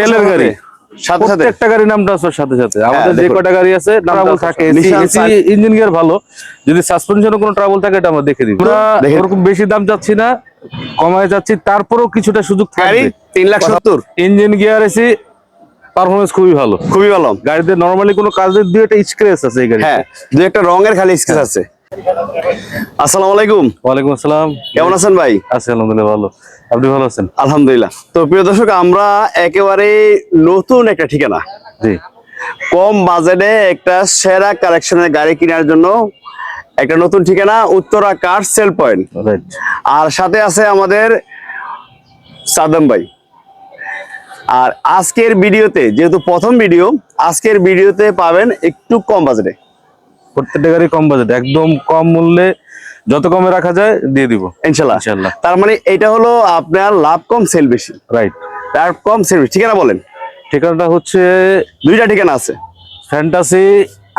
তেলের গাড়ি। সাথে সাথে। গাড়ির নামটা আছে সাথে সাথে। আমাদের যে কটা গাড়ি আছে ট্রাবল থাকে এসি ইঞ্জিন গিয়ার ভালো। যদি সাসপেনশনে কোনো ট্রাবল থাকে এটা আমরা দেখে দিই আমরা ওরকম বেশি দাম চাচ্ছি না কমায় যাচ্ছি তারপরেও কিছুটা সুযোগ থাকবে। তিন লাখ সত্তর। ইঞ্জিন গিয়ার এসি পারফরমেন্স খুবই ভালো। খুবই ভালো। গাড়িতে নরমালি কোনো কাজের দুই একটা স্ক্র্যাচ আছে এই গাড়ি হ্যাঁ দু একটা রঙের খালি স্কেচ আছে। আসসালামু আলাইকুম। ওয়ালাইকুম আসসালাম। কেমন আছেন ভাই? আছি আলহামদুলিল্লাহ ভালো। আপনি ভালো আছেন? আলহামদুলিল্লাহ। তো প্রিয় দর্শক আমরা একেবারে নতুন একটা ঠিকানা। জি। কম বাজেটে একটা সেরা কালেকশনের গাড়ি কেনার জন্য একটা নতুন ঠিকানা উত্তরা কার সেল পয়েন্ট। আর সাথে আছে আমাদের সাদম ভাই। আর আজকের ভিডিওতে যেহেতু প্রথম ভিডিও আজকের ভিডিওতে পাবেন একটু কম বাজেটে। প্রত্যেকটা গাড়ি কম বাজেট একদম কম মূল্যে যত কমে রাখা যায় দিয়ে দিব। ইনশাল্লাহ। ইনশাল্লাহ। তার মানে এটা হলো আপনার লাভ কম সেল বেশি। রাইট লাভ কম সেল বেশি। ঠিকানা বলেন। ঠিকানাটা হচ্ছে দুইটা ঠিকানা আছে। ফ্যান্টাসি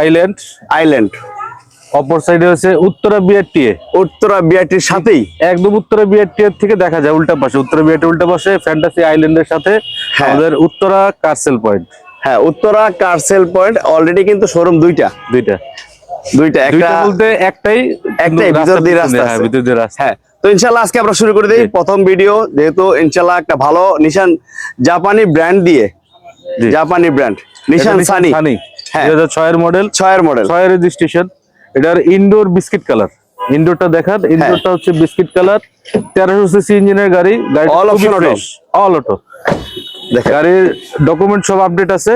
আইল্যান্ড আইল্যান্ড অপর সাইডে হচ্ছে উত্তরা বিআরটিএ উত্তরা বিআরটির সাথেই। একদম উত্তরা বিআরটিএ থেকে দেখা যায় উল্টা পাশে। উত্তরা বিআরটি উল্টা পাশে ফ্যান্টাসি আইল্যান্ডের সাথে হ্যাঁ। আমাদের উত্তরা কারসেল পয়েন্ট হ্যাঁ Uttara car sale point already কিন্তু শোরুম দুইটা। দুইটা। দুইটা একটা বলতে একটাই একটাই, ভিতর দিয়ে রাস্তা হ্যাঁ ভিতর দিয়ে রাস্তা। হ্যাঁ তো ইনশাল্লাহ আজকে আমরা শুরু করে দিই প্রথম ভিডিও যেহেতু ইনশাল্লাহ একটা ভালো নিশান জাপানি ব্র্যান্ড দিয়ে। জাপানি ব্র্যান্ড নিশান সানি। হ্যাঁ। ছয়ের মডেল ছয়ের মডেল ছয়ের রেজিস্ট্রেশন এটার ইনডোর বিস্কিট কালার ইনডোরটা দেখান হ্যাঁ। ইনডোরটা হচ্ছে বিস্কিট কালার তেরোশো সিসি ইঞ্জিনের গাড়ি গাড়ি All option auto? All auto দেখেন। গাড়ির ডকুমেন্ট সব আপডেট আছে।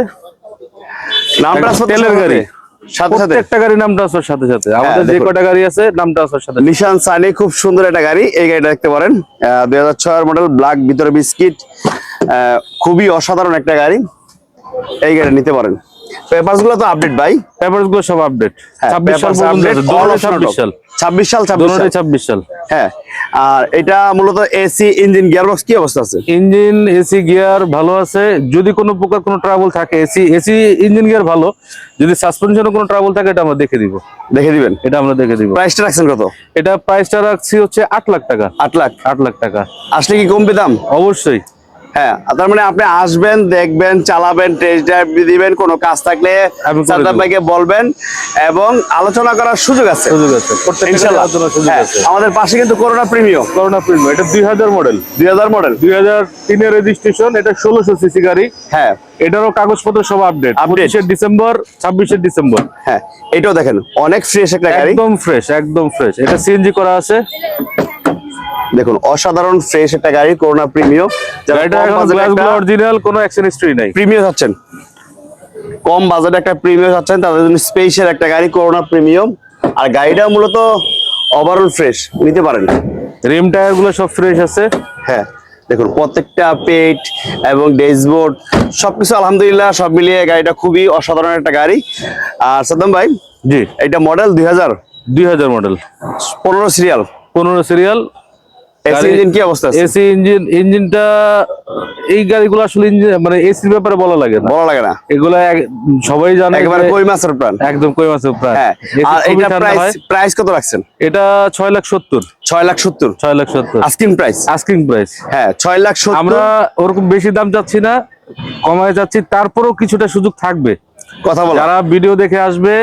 নামটা তেলের গাড়ি। সাথে সাথে। একটা গাড়ি সাথে সাথে। আমাদের যে কটা গাড়ি আছে সাথে নিশান সানি খুব সুন্দর একটা গাড়ি এই গাড়িটা দেখতে পারেন। দুই হাজার ছয়ের মডেল ব্ল্যাক ভিতরে বিস্কিট আহ, খুবই অসাধারণ একটা গাড়ি। এই গাড়ি নিতে পারেন। পেপারসগুলো তো আপডেট ভাই। পেপারসগুলো সব আপডেট হ্যাঁ, ছাব্বিশ সাল option ছাব্বিশ সাল। ছাব্বিশ সাল হ্যাঁ আর এটা মূলত এসি ইঞ্জিন গিয়ারবক্স কি অবস্থা আছে? ইঞ্জিন এসি গিয়ার ভালো আছে। যদি কোনো প্রকার কোনো ট্রাবল থাকে এসি এসি ইঞ্জিন গিয়ার ভালো। যদি সাসপেনশনে কোনো ট্রাবল থাকে এটা আমরা দেখে দিব। দেখে দিবেন? এটা আমরা দেখে দিব। প্রাইসটা রাখছেন কত? এটা প্রাইসটা রাখছি হচ্ছে আট লাখ টাকা। আট লাখ। আট লাখ টাকা। আসলে কি কমবে দাম? অবশ্যই। হ্যাঁ তার মানে আপনি আসবেন দেখবেন চালাবেন টেস্ট ড্রাইভ দিবেন কোনো কাজ থাকলে সাদ্দাম ভাইকে বলবেন এবং আলোচনা করার সুযোগ আছে। সুযোগ আছে। সুযোগ হ্যাঁ, আমাদের পাশে কিন্তু করোনা প্রিমিয়াম করোনা প্রিমিয়াম এটা দুই হাজার মডেল দুই হাজার মডেল দুই হাজার তিনের রেজিস্ট্রেশন এটা ষোলোশো সিসি গাড়ি। হ্যাঁ। এটারও কাগজপত্র সব আপডেট Update। পঁচিশে ডিসেম্বর ছাব্বিশে ডিসেম্বর। হ্যাঁ এটাও দেখেন অনেক ফ্রেশ একটা গাড়ি। একদম ফ্রেশ একদম ফ্রেশ এটা সিএনজি করা আছে। দেখুন অসাধারণ ফ্রেশ একটা গাড়ি করোনা প্রিমিয়াম গাড়িটা অরিজিনাল কোনো অ্যাকশন হিস্ট্রি নাই। প্রিমিয়াম হচ্ছেন। কম বাজেটে একটা প্রিমিয়াম হচ্ছেন তাদের জন্য স্পেশাল একটা গাড়ি করোনা প্রিমিয়াম আর গাড়িটা মূলত ওভারঅল ফ্রেশ নিতে পারেন। রিম টায়ারগুলো সব ফ্রেশ আছে। হ্যাঁ দেখুন প্রত্যেকটা পেট এবং ড্যাশবোর্ড সবকিছু আলহামদুলিল্লাহ সব মিলিয়ে গাড়িটা খুবই অসাধারণ একটা গাড়ি। আর সাদ্দাম ভাই জি। এটা মডেল দুই হাজার দুই হাজার মডেল পনেরো সিরিয়াল পনেরো সিরিয়াল এসি ইঞ্জিন কি অবস্থা এসি ইঞ্জিন ইঞ্জিনটা এই গাড়িগুলো আসলে ইঞ্জিন মানে এসির ব্যাপারে বলা লাগে না। বড় লাগে না। এগুলো সবাই জানে একেবারে কই মাছের প্রাণ। একদম কই মাসের প্রায় হ্যাঁ। আর এটা প্রাইস প্রাইস কত রাখছেন? এটা ছয় লাখ সত্তর। ছয় লাখ সত্তর। ছয় লাখ সত্তর। আস্কিং প্রাইস আস্কিং প্রাইস হ্যাঁ ছয় লাখ সত্তর। আমরা ওরকম বেশি দাম চাচ্ছি না কমায় যাচ্ছি তারপরেও কিছুটা সুযোগ থাকবে। কথা বলা। যারা ভিডিও দেখে আসবে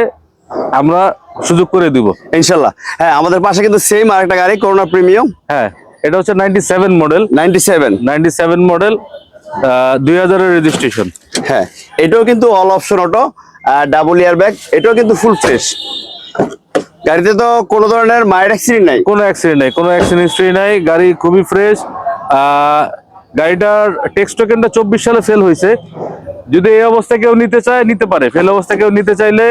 আমরা সুযোগ করে দিব। ইনশাল্লাহ। হ্যাঁ আমাদের পাশে কিন্তু সেম আরেকটা গাড়ি করোনা প্রিমিয়াম হ্যাঁ। এটা হচ্ছে ninety seven model ninety seven ninety seven model দুই হাজারের রেজিস্ট্রেশন হ্যাঁ এটাও কিন্তু all option auto double air bag এটাও কিন্তু ফুল ফ্রেশ গাড়িতে তো কোনো ধরনের মাইড অ্যাক্সিডেন্ট নাই। কোনো অ্যাক্সিডেন্ট নাই কোনো অ্যাক্সিডেন্ট হিস্ট্রি নাই গাড়ি খুবই ফ্রেশ গাড়িটার টেক্সট টোকেনটা চব্বিশ সালে ফেল হয়েছে। যদি এই অবস্থা কেউ নিতে চায় নিতে পারে। ফেল অবস্থা কেউ নিতে চাইলে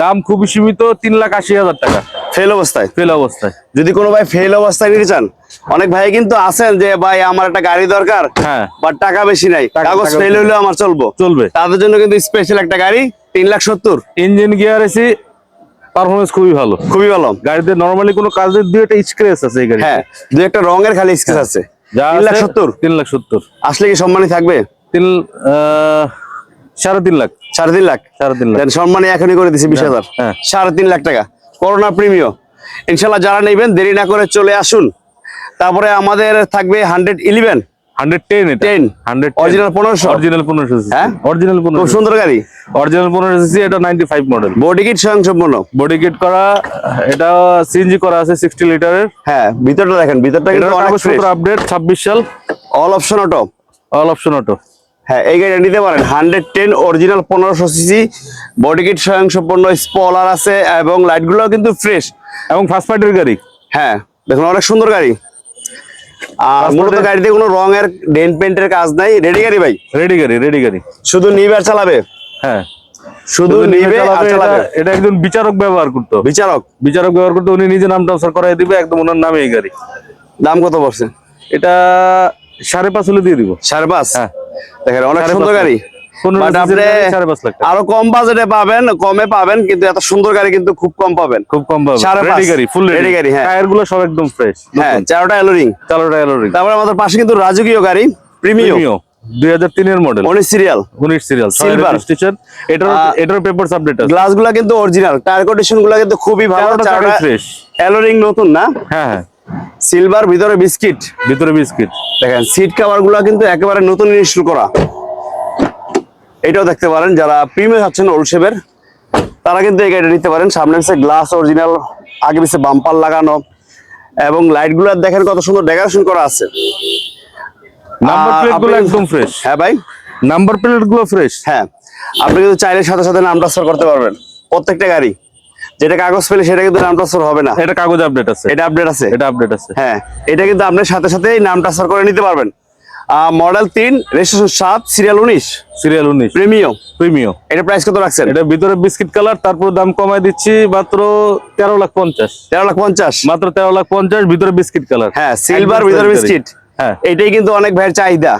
দাম খুবই সীমিত তিন লাখ আশি হাজার টাকা। ফেল অবস্থায়? ফেল অবস্থায়। যদি কোনো ভাই ফেল অবস্থায় নিতে চান অনেক ভাই কিন্তু আছেন যে ভাই আমার একটা গাড়ি দরকার হ্যাঁ। বাট টাকা বেশি নাই কাগজ ফেল হইলেও আমার চলবো। চলবে। তাদের জন্য কিন্তু স্পেশাল একটা গাড়ি তিন লাখ সত্তর। ইঞ্জিন গিয়ার এসি পারফরমেন্স খুবই ভালো। খুবই ভালো। গাড়িতে নর্মালি কোনো কাজের দুই একটা স্ক্র্যাচ আছে এই গাড়ি হ্যাঁ দু একটা রঙের খালি স্কেচ আছে। তিন লাখ সত্তর। তিন লাখ সত্তর। আসলে কি সম্মানী থাকবে? তিন সাড়ে তিন লাখ। সাড়ে তিন লাখ। সাড়ে তিন লাখ। সম্মানী এখনই করে দিছি বিশ হাজার। হ্যাঁ। সাড়ে তিন লাখ টাকা। করোনা প্রিমিয়ম ইনশাল্লাহ যারা নেবেন দেরি না করে চলে আসুন। তারপরে আমাদের থাকবে hundred eleven hundred ten 10 hundred Original 1500? Original পনেরোশো হ্যাঁ? অরিজিনাল খুব সুন্দর গাড়ি। অরিজিনাল পনেরোশো সিসি এটা ninety five model body kit স্বয়ং সম্পূর্ণ বডি কিট করা এটা সিএনজি করা আছে সিক্সটি লিটারের হ্যাঁ ভিতরটা দেখেন ভিতরটা এটার কিন্তু অনেক আপডেট ছাব্বিশ সাল। All option auto all option auto হ্যাঁ এই গাড়িটা নিতে পারেন। হান্ড্রেড টেন অরিজিনাল পনেরোশো সিসি বডি কিট স্বয়ং সম্পূর্ণ স্পলার আছে এবং লাইটগুলো কিন্তু ফ্রেশ এবং ফার্স্ট পার্টির গাড়ি? হ্যাঁ দেখুন অনেক সুন্দর গাড়ি। আর মূলত গাড়িতে কোনো পেন্টের কাজ নাই। রেডি গাড়ি ভাই? রেডি গাড়ি রেডি গাড়ি। শুধু নিবে আর চালাবে? হ্যাঁ। শুধু নিবে আর চালাবে, এটা- একজন বিচারক ব্যবহার করতো। বিচারক? বিচারক ব্যবহার করতে উনি নিজে নাম ট্রান্সফার করাই দিবে একদম ওনার নামে এই গাড়ি। দাম কত পড়ছে? এটা সাড়ে পাঁচ হলে দিয়ে দিব। সাড়ে পাঁচ? হ্যাঁ। দেখেন অনেক সুন্দর গাড়ি। আরও কম বাজেটে পাবেন কমে পাবেন কিন্তু এত সুন্দর গাড়ি কিন্তু খুব কম পাবেন। খুব কম পাবে সাড়ে পাঁচ। রেডি গাড়ি ফুল রেডি গাড়ি, হ্যাঁ। টায়ারগুলো সব একদম ফ্রেশ হ্যাঁ চারোটা এলোরিং চালোটা এলোরিং তারপরে আমাদের পাশে কিন্তু রাজকীয় গাড়ি প্রিমিয়াম হাজার তিনের মডেল উনিশ সিরিয়াল উনিশ সিরিয়াল. স্টেশন এটার আহ, এটার পেপারস আপডেট আছে। কিন্তু অরিজিনাল টায়ার কিন্তু খুবই ভালো। চারোটা চারোটা ফ্রেশ এলোরিং নতুন না? হ্যাঁ হ্যাঁ। সিলভার ভিতরে বিস্কিট। ভিতরে বিস্কিট। দেখেন সিট কভারগুলা কিন্তু একেবারে নতুন ইনস্টল করা। এটাও দেখতে পারেন যারা প্রিমিয়াম আছেন ওল্ড শেপের তারা কিন্তু এই গাড়িটা নিতে পারেন। সামনে পিছে গ্লাস অরিজিনাল আগে পিছে বাম্পার লাগানো এবং লাইটগুলা দেখেন কত সুন্দর ডেকোরেশন করা আছে। নাম্বার আহ, প্লেটগুলো আপনি- একদম ফ্রেশ হ্যাঁ ভাই। নাম্বার প্লেটগুলো ফ্রেশ হ্যাঁ আপনি কিন্তু চাইলে সাথে সাথে নাম ট্রান্সফার করতে পারবেন। প্রত্যেকটা গাড়ি। যেটা কাগজ পেলে সেটা কিন্তু নাম ট্রান্সফার হবে না। এটা কাগজ আপডেট আছে। এটা আপডেট আছে। এটা আপডেট আছে। হ্যাঁ এটা কিন্তু আপনার সাথে সাথেই নাম ট্রান্সফার করে নিতে পারবেন। মডেল তিন রেজিস্ট্রেশন সাত সিরিয়াল উনিশ। সিরিয়াল উনিশ। প্রিমিয়াম প্রিমিও এটা প্রাইস কত রাখছেন? এটা ভিতরে বিস্কিট কালার তারপর দাম কমাই দিচ্ছি মাত্র তেরো লাখ পঞ্চাশ। তেরো লাখ পঞ্চাশ। মাত্র তেরো লাখ পঞ্চাশ ভিতরে বিস্কিট কালার হ্যাঁ সিলভার ভিতরে বিস্কিট এটাই কিন্তু অনেক ভাইয়ের চাহিদা।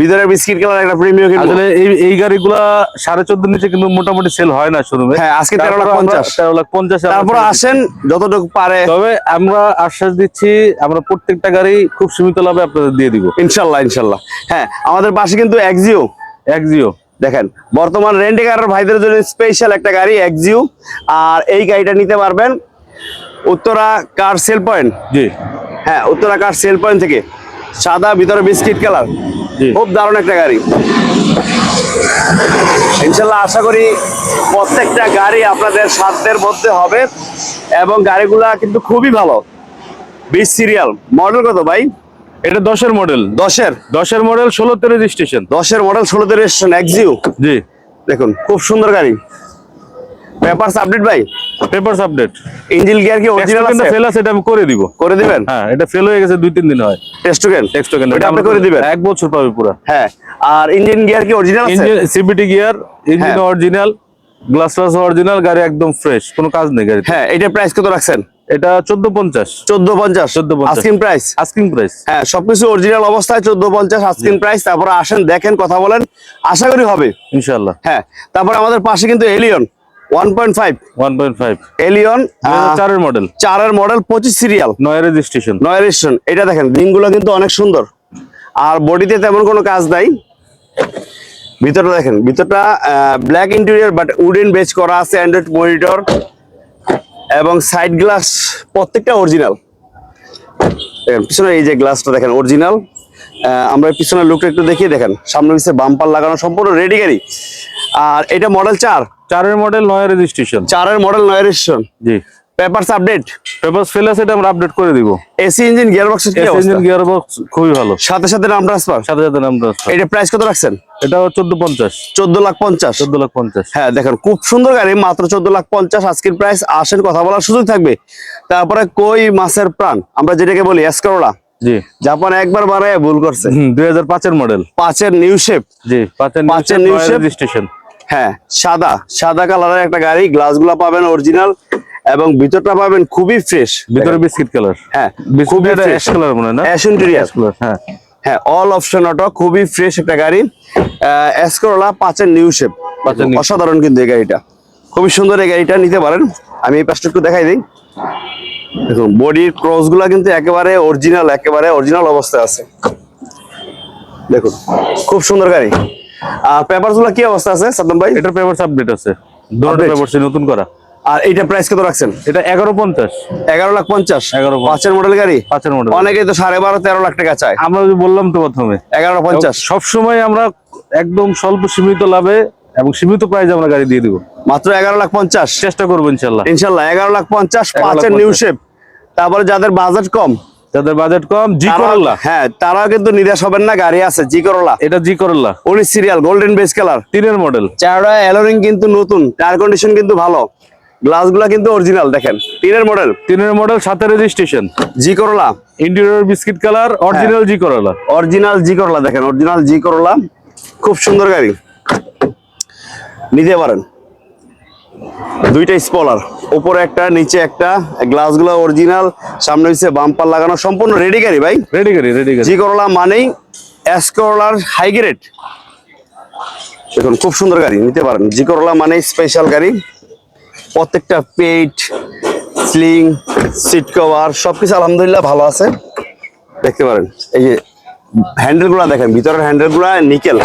ভিতরে বিস্কিট কালার একটা প্রিমিয়াম কিন্তু আসলে এই এই গাড়িগুলা সাড়ে চোদ্দ নিচে কিন্তু মোটামুটি সেল হয় না শোরুমে হ্যাঁ, আজকে 13 লাখ 50 তেরো লাখ পঞ্চাশ তারপর আসেন যতটুকু পারে। তবে আমরা আশ্বাস দিচ্ছি আমরা প্রত্যেকটা গাড়ি খুব সীমিত লাভে আপনাদের দিয়ে দিব। ইনশাল্লাহ ইনশাল্লাহ। হ্যাঁ আমাদের পাশে কিন্তু এক্সিও একজিও দেখেন বর্তমান রেন্টে কারের ভাইদের জন্য স্পেশাল একটা গাড়ি এক্সিও আর এই গাড়িটা নিতে পারবেন উত্তরা কার সেল পয়েন্ট জি। হ্যাঁ উত্তরা কার সেল পয়েন্ট থেকে। সাদা ভিতরে বিস্কিট কালার। খুব দারুণ একটা গাড়ি। ইনশাল্লাহ আশা করি প্রত্যেকটা গাড়ি আপনাদের সাধ্যের মধ্যে হবে এবং গাড়িগুলা কিন্তু খুবই ভালো। বিশ সিরিয়াল মডেল কত ভাই? এটা দশের মডেল দশের? দশের মডেল ষোলোতে রেজিস্ট্রেশন দশের মডেল ষোলোতে রেজিস্ট্রেশন এক্সিও জি। দেখুন খুব সুন্দর গাড়ি। পেপারস আপডেট ভাই? পেপারস আপডেট ইঞ্জিন গিয়ার কি অরিজিনাল আছে? ফেল আছে এটা আমি করে দিব। করে দিবেন? হ্যাঁ এটা ফেল হয়ে গেছে দুই তিন দিন হয়। টেস্ট টোকেন টেক্সট টোকেন ওটা আপনি করে দিবেন? এক বছর পাবে পুরো। হ্যাঁ আর ইঞ্জিন গিয়ার কি অরিজিনাল আছে? Engine CVT gear engine. Original glass glass original গাড়ি একদম ফ্রেশ কোনো কাজ নেই গাড়ি হ্যাঁ এটা প্রাইস কত রাখছেন? এটা চোদ্দ পঞ্চাশ। চোদ্দ পঞ্চাশ। 14.50 আস্কিং প্রাইস আস্কিং প্রাইস হ্যাঁ সবকিছু অরিজিনাল অবস্থায় চোদ্দ পঞ্চাশ আস্কিং প্রাইস তারপরে আসেন দেখেন কথা বলেন। আশা করি হবে। ইনশাআল্লাহ। হ্যাঁ তারপর আমাদের পাশে কিন্তু Allion one point five. One point five. Allion চারের মডেল চারের মডেল পঁচিশ সিরিয়াল নয় রেজিস্ট্রেশন নয় রেজিস্ট্রেশন এটা দেখেন রিংগুলো কিন্তু অনেক সুন্দর। আর বডিতে তেমন কোনো কাজ নাই। ভিতরটা দেখেন ভিতরটা ব্ল্যাক ইন্টেরিয়র বাট উডেন বেচ করা আছে অ্যান্ড্রয়েড মনিটর এবং সাইড গ্লাস প্রত্যেকটা অরিজিনাল পিছনে এই যে গ্লাসটা দেখেন অরিজিনাল আমরা পিছনের লুকটা একটু দেখিয়ে দেখেন। সামনে বাম্পার লাগানো সম্পূর্ণ রেডি গাড়ি আর এটা মডেল চার। চারের মডেল নয় রেজিস্ট্রেশন চারের মডেল নয় রেজিস্ট্রেশন জি। পেপারস আপডেট পেপারস ফেল আছে এটা আমরা আপডেট করে দিব। এসি ইঞ্জিন গিয়ারবক্সের কি অবস্থা ইঞ্জিন গিয়ার বক্স খুবই ভালো। সাথে সাথে নাম ট্রান্সফার সাথে সাথে নাম transfer। এটা প্রাইস কত রাখছেন? এটা চোদ্দ পঞ্চাশ। চোদ্দ লাখ পঞ্চাশ। চোদ্দ লাখ পঞ্চাশ। হ্যাঁ দেখেন খুব সুন্দর গাড়ি মাত্র চোদ্দ লাখ পঞ্চাশ। আজকের প্রাইস আসেন কথা বলার সুযোগ থাকবে। তারপরে কই মাছের প্রাণ? আমরা যেটাকে বলি এসকরোলা জি। জাপান একবার বাড়ায় ভুল করছে। দুই হাজার পাঁচের মডেল পাঁচের নিউ শেপ জি পাঁচের পাঁচের new shape? রেজিস্ট্রেশন হ্যাঁ সাদা সাদা কালারের একটা গাড়ি গ্লাসগুলা পাবেন অরিজিনাল এবং ভিতরটা পাবেন খুবই ফ্রেশ ভিতরে বিস্কিট কালার হ্যাঁ খুবই অ্যাশ কালার মনে না? অ্যাশ ইন্টেরিয়ার হ্যাঁ। হ্যাঁ অল অপশন অটো খুবই ফ্রেশ একটা গাড়ি। এসকরোলা পাঁচের নিউ শেপ অসাধারণ কিন্তু এই গাড়িটা। খুবই সুন্দর এই গাড়িটা নিতে পারেন। আমি এই পাশটা একটু দেখাই দিই। দেখুন বডির ক্রসগুলা কিন্তু একেবারে অরিজিনাল একেবারে অরিজিনাল অবস্থায় আছে। দেখুন খুব সুন্দর গাড়ি। আর পেপারগুলা কি অবস্থা আছে সাদ্দাম ভাই? এটার পেপারস আপডেট আছে। দুটো? পেপারস নতুন করা। আর এটা প্রাইস কত রাখছেন? এটা এগারো পঞ্চাশ। এগারো লাখ পঞ্চাশ। 11 পঞ্চাশ। পাঁচের মডেল গাড়ি? পাঁচের মডেল অনেকেই তো সাড়ে বারো তেরো লাখ টাকা চায়। আমরা যে বললাম তো প্রথমে। এগারো পঞ্চাশ। সবসময় আমরা একদম স্বল্প সীমিত লাভে এবং সীমিত প্রাইজে আমরা গাড়ি দিয়ে দিব। মাত্র এগারো লাখ পঞ্চাশ। চেষ্টা করব ইনশাল্লাহ। ইনশাল্লাহ এগারো লাখ পঞ্চাশ পাঁচের নিউ শেপ তারপরে যাদের বাজেট কম যাদের বাজেট কম জি তারা- করল্লা। হ্যাঁ তারাও কিন্তু নিরাশ হবেন না গাড়ি আছে জি করলা এটা জি করল্লা। উনিশ সিরিয়াল গোল্ডেন বেস কালার তিনের মডেল চারটা অ্যালোরিং কিন্তু নতুন টায়ার কন্ডিশন কিন্তু ভালো। গ্লাসগুলো কিন্তু অরিজিনাল দেখেন তিনের মডেল তিনের মডেল সাথে registration G Corolla interior biscuit colour original G Corolla original G করলা দেখেন অরিজিনাল জি করলা খুব সুন্দর গাড়ি। নিতে পারেন। দুইটা স্পলার উপরে একটা নিচে একটা গ্লাসগুলো অরিজিনাল সামনে হচ্ছে বাম্পার লাগানো সম্পূর্ণ রেডি গাড়ি ভাই। রেডি গাড়ি রেডি গাড়ি জি করলা মানেই এস করলার হাই গ্রেড দেখুন খুব সুন্দর গাড়ি নিতে পারেন। জি করলা মানে স্পেশাল গাড়ি। প্রত্যেকটা পেট স্লিং সিট কভার সবকিছু আলহামদুলিল্লাহ ভালো আছে। দেখতে পারেন এই যে হ্যান্ডেলগুলা দেখেন ভিতরের হ্যান্ডেলগুলা নিকেল।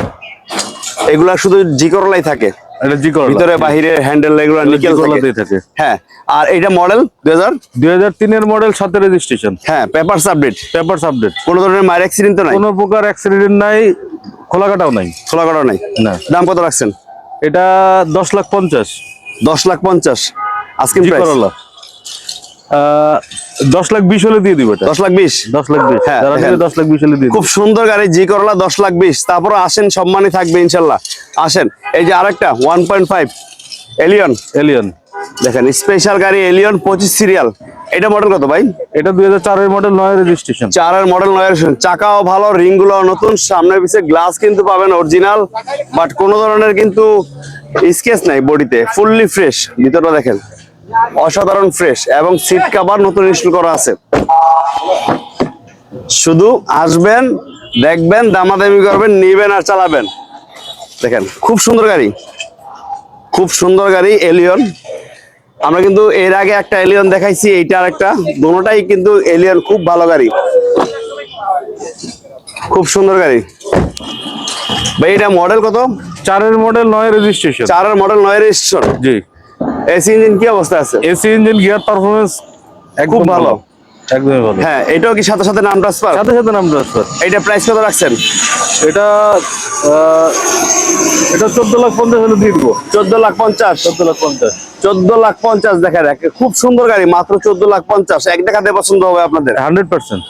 এগুলা শুধু জি করলাই থাকে। এটা জি করলা ভিতরে বাহিরে হ্যান্ডেল এগুলো নিকেল কলাতেই থাকে। হ্যাঁ আর এটা মডেল দুই হাজার? দুই হাজার তিনের মডেল সাথে রেজিস্ট্রেশন হ্যাঁ পেপারস আপডেট পেপারস আপডেট কোনো ধরনের মায়ের অ্যাক্সিডেন্ট তো নাই? কোনো প্রকার অ্যাক্সিডেন্ট নাই খোলা কাটাও নাই। খোলা কাটাও নাই? না। দাম কত রাখছেন? এটা দশ লাখ পঞ্চাশ। দশ লাখ পঞ্চাশ। আজকে জি করলা আহ, দশ লাখ বিশ হলে দিয়ে দিব দশ লাখ বিশ? দশ লাখ বিশ। হ্যাঁ, দশ লাখ বিশ হলে দিয়ে খুব সুন্দর গাড়ি জি করলা দশ লাখ বিশ। তারপর আসেন সম্মানই থাকবে ইনশাল্লাহ। আসেন এই যে আরেকটা one point five. Allion. Allion. দেখেন স্পেশাল গাড়ি এলিয়ন পঁচিশ সিরিয়াল এটা মডেল কত ভাই? এটা দুই হাজার চারের মডেল নয় রেজিস্ট্রেশন চারের মডেল নয় চাকাও ভালো রিংগুলো নতুন সামনে পিছে গ্লাস কিন্তু পাবেন অরিজিনাল বাট কোনো ধরনের কিন্তু স্কেচ নাই বডিতে ফুললি ফ্রেশ ভিতরটা দেখেন। অসাধারণ ফ্রেশ এবং সিট কাভার নতুন ইনস্টল করা আছে। শুধু আসবেন দেখবেন দামাদামি করবেন নিবেন আর চালাবেন। দেখেন খুব সুন্দর গাড়ি। খুব সুন্দর গাড়ি এলিয়ন আমরা কিন্তু এর আগে একটা এলিয়ন দেখাইছি এইটা আর একটা। দুটোটাই কিন্তু এলিয়ন খুব ভালো গাড়ি। খুব সুন্দর গাড়ি। ভাই এটা মডেল কত? চারের মডেল নয় রেজিস্ট্রেশন চারের মডেল নয় রেজিস্ট্রেশন জি। এসি ইঞ্জিন কি অবস্থা আছে? এসি ইঞ্জিন গিয়ার পারফরমেন্স খুব ভালো। একদমই ভালো। হ্যাঁ এটাও কি সাথে সাথে নাম ট্রান্সফার সাথে সাথে নাম ট্রান্সফার এইটা প্রাইস কত রাখছেন? এটা এটা চোদ্দ লাখ পঞ্চাশ হলে দিয়ে দিব। চোদ্দ লাখ পঞ্চাশ। চোদ্দ লাখ পঞ্চাশ। চোদ্দ লাখ পঞ্চাশ দেখেন একে খুব সুন্দর গাড়ি মাত্র চোদ্দ লাখ পঞ্চাশ। এক দেখাতে পছন্দ হবে আপনাদের? Hundred percent